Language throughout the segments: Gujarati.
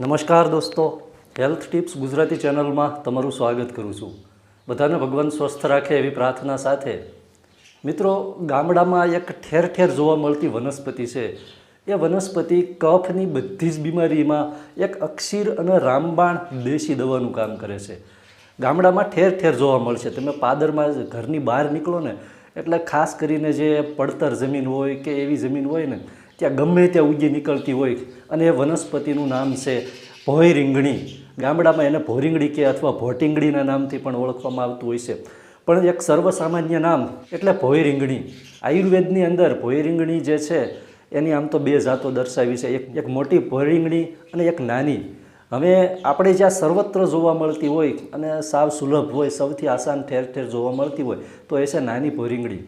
નમસ્કાર દોસ્તો. હેલ્થ ટિપ્સ ગુજરાતી ચેનલમાં તમારું સ્વાગત કરું છું. બધાને ભગવાન સ્વસ્થ રાખે એવી પ્રાર્થના સાથે. મિત્રો, ગામડામાં એક ઠેર ઠેર જોવા મળતી વનસ્પતિ છે. એ વનસ્પતિ કફની બધી જ બીમારીમાં એક અક્ષીર અને રામબાણ દેશી દવાનું કામ કરે છે. ગામડામાં ઠેર ઠેર જોવા મળશે. તમે પાદરમાં ઘરની બહાર નીકળો ને, એટલે ખાસ કરીને જે પડતર જમીન હોય કે એવી જમીન હોય ને ત્યાં ગમે ત્યાં ઉગી નીકળતી હોય અને એ વનસ્પતિનું નામ છે ભોય ગામડામાં એને ભોરીંગડી કે અથવા ભોટિંગડીના નામથી પણ ઓળખવામાં આવતું હોય છે. પણ એક સર્વસામાન્ય નામ એટલે ભોય આયુર્વેદની અંદર ભોય જે છે, એની આમ તો બે જાતો દર્શાવી છે. એક એક મોટી ભોરીંગણી અને એક નાની. હવે આપણે જ્યાં સર્વત્ર જોવા મળતી હોય અને સાવ સુલભ હોય, સૌથી આસાન ઠેર ઠેર જોવા મળતી હોય, તો એ છે નાની ભોરીંગડી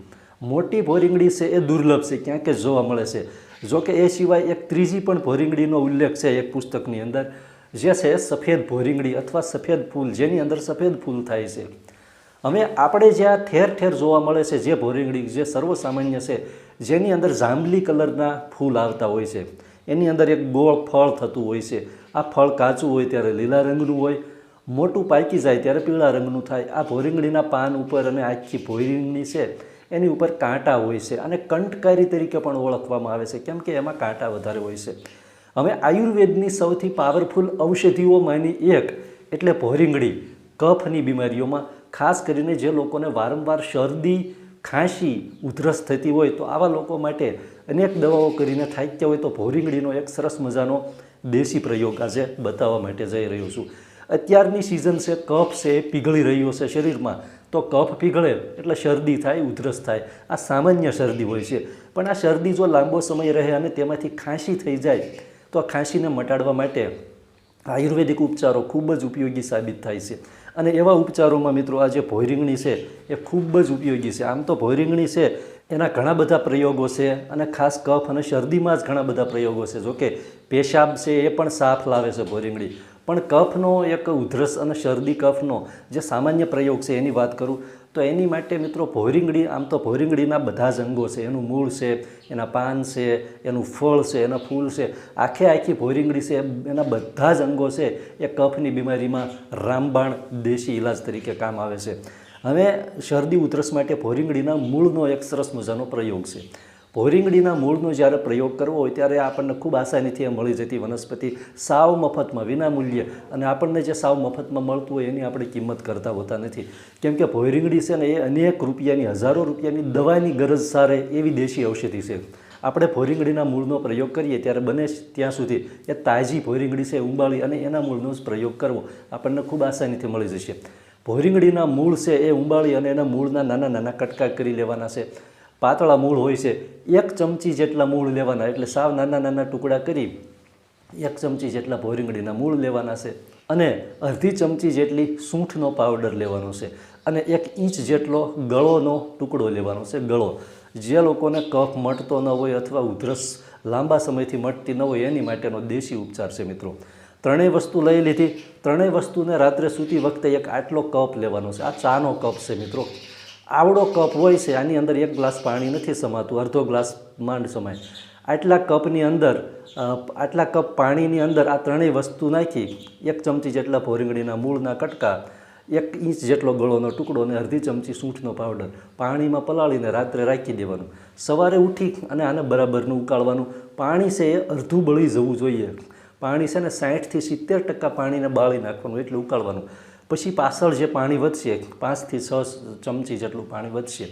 મોટી ભોરીંગડી છે એ દુર્લભ છે, ક્યાંક જોવા મળે છે. જો કે એ સિવાય એક ત્રીજી પણ ભોરીંગડીનો ઉલ્લેખ છે એક પુસ્તકની અંદર, જે છે સફેદ ભોરીંગડી અથવા સફેદ ફૂલ, જેની અંદર સફેદ ફૂલ થાય છે. હવે આપણે જ્યાં ઠેર ઠેર જોવા મળે છે જે ભોરીંગડી, જે સર્વસામાન્ય છે, જેની અંદર જાંબલી કલરના ફૂલ આવતા હોય છે. એની અંદર એક ગોળ ફળ થતું હોય છે. આ ફળ કાચું હોય ત્યારે લીલા રંગનું હોય મોટું પાકી જાય ત્યારે પીળા રંગનું થાય. આ ભોરીંગળીના પાન ઉપર અને આખી ભોરીંગણી છે, એની ઉપર કાંટા હોય છે અને કંટકારી તરીકે પણ ઓળખવામાં આવે છે, કેમ કે એમાં કાંટા વધારે હોય છે. હવે આયુર્વેદની સૌથી પાવરફુલ ઔષધિઓમાંની એક, એટલે ભોરીંગળી કફની બીમારીઓમાં, ખાસ કરીને જે લોકોને વારંવાર શરદી, ખાંસી, ઉધરસ થતી હોય તો આવા લોકો માટે અનેક દવાઓ કરીને થાક્યા હોય તો ભોરીંગળીનો એક સરસ મજાનો દેશી પ્રયોગ આજે બતાવવા માટે જઈ રહ્યો છું. અત્યારની સિઝન છે, કફ છે એ પીગળી રહ્યો છે શરીરમાં. તો કફ પીગળે એટલે શરદી થાય, ઉધરસ થાય. આ સામાન્ય શરદી હોય છે. પણ આ શરદી જો લાંબો સમય રહે અને તેમાંથી ખાંસી થઈ જાય, તો આ ખાંસીને મટાડવા માટે આયુર્વેદિક ઉપચારો ખૂબ જ ઉપયોગી સાબિત થાય છે. અને એવા ઉપચારોમાં મિત્રો, આ જે ભોયરીંગણી છે, એ ખૂબ જ ઉપયોગી છે. આમ તો ભોયરીંગણી છે, એના ઘણા બધા પ્રયોગો છે અને ખાસ કફ અને શરદીમાં જ ઘણા બધા પ્રયોગો છે. જોકે, પેશાબ છે એ પણ સાફ લાવે છે ભોયરીંગણી. પણ કફનો એક ઉધરસ અને શરદી કફનો જે સામાન્ય પ્રયોગ છે એની વાત કરું, તો એની માટે મિત્રો ભોરિંગડી, આમ તો ભોયરીંગડીના બધા જ અંગો છે. એનું મૂળ છે, એના પાન છે, એનું ફળ છે, એના ફૂલ છે. આખે આખી ભોયરીંગડી છે, એના બધા જ અંગો છે, એ કફની બીમારીમાં રામબાણ દેશી ઇલાજ તરીકે કામ આવે છે. હવે શરદી ઉધરસ માટે ભોરીંગડીના મૂળનો એક સરસ મજાનો પ્રયોગ છે. ભોરીંગડીના મૂળનો જ્યારે પ્રયોગ કરવો હોય ત્યારે આપણને ખૂબ આસાનીથી મળી જતી વનસ્પતિ સાવ મફતમાં વિના મૂલ્યે અને આપણને જે સાવ મફતમાં મળતું હોય એની આપણે કિંમત કરતા હોતા નથી. કેમ કે ભોયરીંગડી છે ને એ અનેક રૂપિયાની, હજારો રૂપિયાની દવાની ગરજ સારે એવી દેશી ઔષધિ છે. આપણે ભોરીંગડીના મૂળનો પ્રયોગ કરીએ ત્યારે બને ત્યાં સુધી એ તાજી ભોરીંગડી છે, ઉંબાળી અને એના મૂળનો જ પ્રયોગ કરવો આપણને ખૂબ આસાનીથી મળી જશે. ભોરીંગડીના મૂળ છે એ ઉંબાળી અને એના મૂળના નાના નાના કટકા કરી લેવાના છે. પાતળા મૂળ હોય છે, એક ચમચી જેટલા મૂળ લેવાના એટલે સાવ નાના નાના ટુકડા કરી એક ચમચી જેટલા ભોરીંગડીના મૂળ લેવાના છે અને અડધી ચમચી જેટલી સૂંઠનો પાવડર લેવાનો છે અને એક ઇંચ જેટલો ગળોનો ટુકડો લેવાનો છે, ગળો. જે લોકોને કફ મટતો ન હોય અથવા ઉધરસ લાંબા સમયથી મટતી ન હોય એની માટેનો દેશી ઉપચાર છે મિત્રો. ત્રણેય વસ્તુ લઈ લીધી. ત્રણેય વસ્તુને રાત્રે સૂતી વખતે એક આટલો કપ લેવાનો છે. આ ચાનો કપ છે મિત્રો. આવડો કપ હોય છે, આની અંદર એક ગ્લાસ પાણી નથી સમાતું, અડધો ગ્લાસ માંડ સમાય. આટલા કપની અંદર આટલા કપ પાણીની અંદર આ ત્રણેય વસ્તુ નાખી, એક ચમચી જેટલા ભોરીંગણીના મૂળના કટકા, એક ઇંચ જેટલો ગળોનો ટુકડો અને અડધી ચમચી સૂંઠનો પાવડર પાણીમાં પલાળીને રાત્રે રાખી દેવાનું. સવારે ઉઠી અને આને બરાબરનું ઉકાળવાનું. પાણી છે એ અડધું બળી જવું જોઈએ. પાણી છે ને સાઠથી સિત્તેર ટકા પાણીને બાળી નાખવાનું એટલે ઉકાળવાનું. પછી પાછળ જે પાણી વધશે પાંચથી છ ચમચી જેટલું પાણી વધશે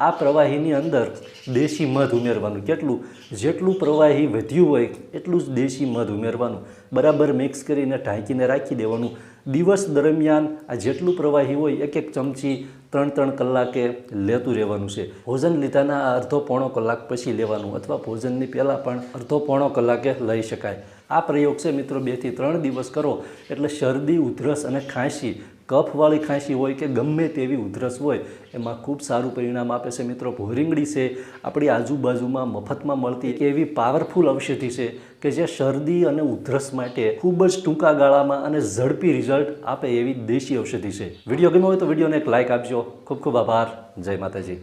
આ પ્રવાહીની અંદર દેશી મધ ઉમેરવાનું. કેટલું? જેટલું પ્રવાહી વધ્યું હોય એટલું જ દેશી મધ ઉમેરવાનું. બરાબર મિક્સ કરીને ઢાંકીને રાખી દેવાનું. દિવસ દરમિયાન આ જેટલું પ્રવાહી હોય એક એક ચમચી ત્રણ ત્રણ કલાકે લેતું રહેવાનું છે. ભોજન લીધાના અડધો પોણો કલાક પછી લેવાનું અથવા ભોજનની પહેલાં પણ અડધો પોણો કલાકે લઈ શકાય. આ પ્રયોગ છે મિત્રો બેથી ત્રણ દિવસ કરો. એટલે શરદી, ઉધરસ અને ખાંસી કફવાળી ખાંસી હોય કે ગમે તેવી ઉધરસ હોય, એમાં ખૂબ સારું પરિણામ આપે છે મિત્રો. ભોરીંગડી છે, આપણી આજુબાજુમાં મફતમાં મળતી એવી પાવરફુલ ઔષધિ છે કે જે શરદી અને ઉધરસ માટે ખૂબ જ ટૂંકા ગાળામાં અને ઝડપી રિઝલ્ટ આપે એવી દેશી ઔષધિ છે. વીડિયો ગમ્યો હોય તો વિડીયોને એક લાઇક આપજો. ખૂબ ખૂબ આભાર. જય માતાજી.